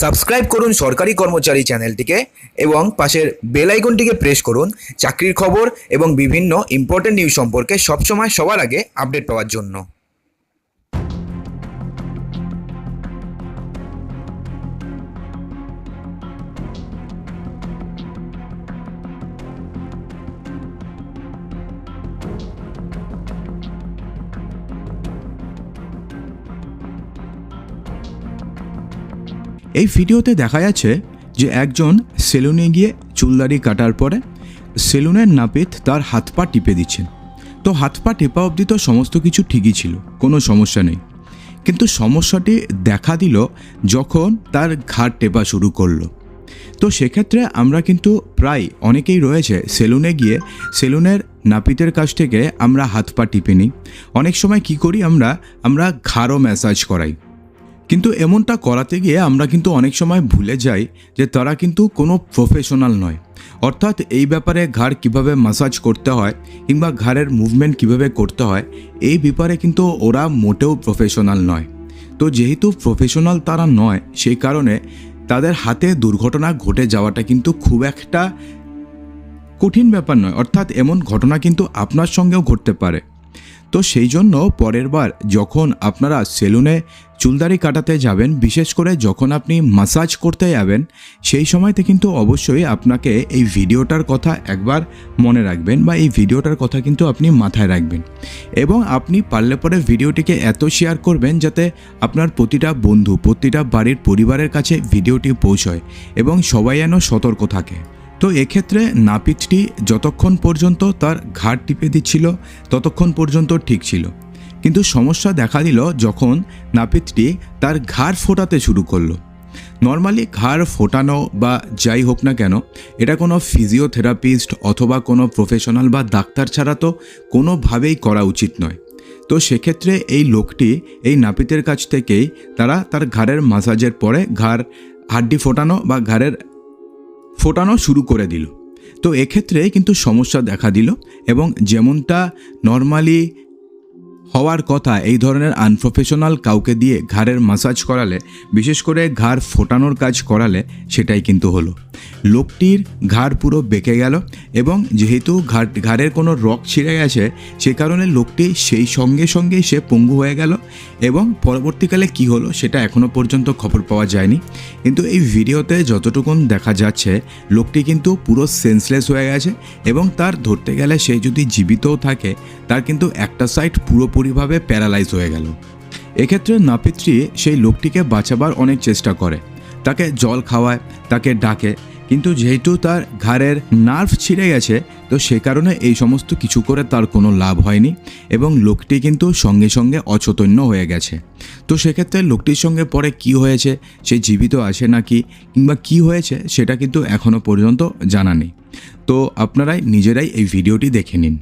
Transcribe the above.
Subscribe করুন সরকারি কর্মচারী চ্যানেলটিকে এবং পাশের বেল আইকনটিকে প্রেস করুন চাকরির খবর এবং বিভিন্ন ইম্পর্টেন্ট নিউজ সম্পর্কে সবসময় সবার আগে আপডেট পাওয়ার জন্য। এই ভিডিওতে দেখা যাচ্ছে যে একজন সেলুনে গিয়ে চুলদাড়ি কাটার পরে সেলুনের নাপিত তার হাত পা টিপে দিচ্ছেন। তো হাত পা টেপা অবধি তো সমস্ত কিছু ঠিকই ছিল, কোনো সমস্যা নেই। কিন্তু সমস্যাটি দেখা দিল যখন তার ঘাট টেপা শুরু করল। তো সেক্ষেত্রে আমরা কিন্তু প্রায় অনেকেই রয়েছে সেলুনে গিয়ে সেলুনের নাপিতের কাছ থেকে আমরা হাত পা টিপে নিই। অনেক সময় কি করি আমরা আমরা ঘাড়ও ম্যাসাজ করাই। কিন্তু এমনটা করাতে গিয়ে আমরা কিন্তু অনেক সময় ভুলে যাই যে তারা কিন্তু কোনো প্রফেশনাল নয়। অর্থাৎ এই ব্যাপারে ঘাড় কীভাবে মাসাজ করতে হয় কিংবা ঘাড়ের মুভমেন্ট কীভাবে করতে হয়, এই ব্যাপারে কিন্তু ওরা মোটেও প্রফেশনাল নয়। তো যেহেতু প্রফেশনাল তারা নয়, সেই কারণে তাদের হাতে দুর্ঘটনা ঘটে যাওয়াটা কিন্তু খুব একটা কঠিন ব্যাপার নয়। অর্থাৎ এমন ঘটনা কিন্তু আপনার সঙ্গেও ঘটতে পারে। তো সেই জন্য পরের বার যখন আপনারা সেলুনে চুলদারি কাটাতে যাবেন, বিশেষ করে যখন আপনি মাসাজ করতে যাবেন, সেই সময়তে কিন্তু অবশ্যই আপনাকে এই ভিডিওটার কথা একবার মনে রাখবেন বা এই ভিডিওটার কথা কিন্তু আপনি মাথায় রাখবেন। এবং আপনি পারলে পরে ভিডিওটিকে এত শেয়ার করবেন যাতে আপনার প্রতিটা বন্ধু, প্রতিটা বাড়ির পরিবারের কাছে ভিডিওটি পৌঁছয় এবং সবাই যেন সতর্ক থাকে। তো এক্ষেত্রে নাপিতটি যতক্ষণ পর্যন্ত তার ঘাড় টিপে দিচ্ছিল, ততক্ষণ পর্যন্ত ঠিক ছিল। কিন্তু সমস্যা দেখা দিল যখন নাপিতটি তার ঘাড় ফোটাতে শুরু করল। নর্মালি ঘাড় ফোটানো বা যাই হোক না কেন, এটা কোনো ফিজিওথেরাপিস্ট অথবা কোনো প্রফেশনাল বা ডাক্তার ছাড়া তো কোনোভাবেই করা উচিত নয়। তো সেক্ষেত্রে এই লোকটি এই নাপিতের কাছ থেকেই তারা তার ঘাড়ের মাসাজের পরে ঘাড় হাড্ডি ফোটানো বা ঘাড়ের ফোটানো শুরু করে দিল। তো এক্ষেত্রে কিন্তু সমস্যা দেখা দিল এবং যেমনটা নর্মালি হওয়ার কথা এই ধরনের আনপ্রফেশনাল কাউকে দিয়ে ঘাড়ের মাসাজ করালে, বিশেষ করে ঘাড় ফোটানোর কাজ করালে সেটাই কিন্তু হলো। লোকটির ঘাড় পুরো বেঁকে গেল এবং যেহেতু ঘাড় ঘাড়ের কোনো রক ছিঁড়ে গেছে, সে কারণে লোকটি সেই সঙ্গে সঙ্গেই সে পঙ্গু হয়ে গেল এবং পরবর্তীকালে কি হলো সেটা এখনও পর্যন্ত খবর পাওয়া যায়নি। কিন্তু এই ভিডিওতে যতটুকুন দেখা যাচ্ছে, লোকটি কিন্তু পুরো সেন্সলেস হয়ে গেছে এবং তার ধরতে গেলে সে যদি জীবিতও থাকে, তার কিন্তু একটা সাইড পুরোপুরিভাবে প্যারালাইজ হয়ে গেল। এক্ষেত্রে নাপিত্রী সেই লোকটিকে বাঁচাবার অনেক চেষ্টা করে। তাকে জল খাওয়ায়, তাকে ডাকে, কিন্তু যেহেতু তার ঘাড়ের নার্ভ ছিঁড়ে গেছে, তো সে কারণে এই সমস্ত কিছু করে তার কোনো লাভ হয়নি এবং লোকটি কিন্তু সঙ্গে সঙ্গে অচৈতন্য হয়ে গেছে। তো সেক্ষেত্রে লোকটির সঙ্গে পরে কি হয়েছে, সে জীবিত আছে নাকি কিংবা কি হয়েছে, সেটা কিন্তু এখনও পর্যন্ত জানা নেই। তো আপনারাই নিজেরাই এই ভিডিওটি দেখে নিন।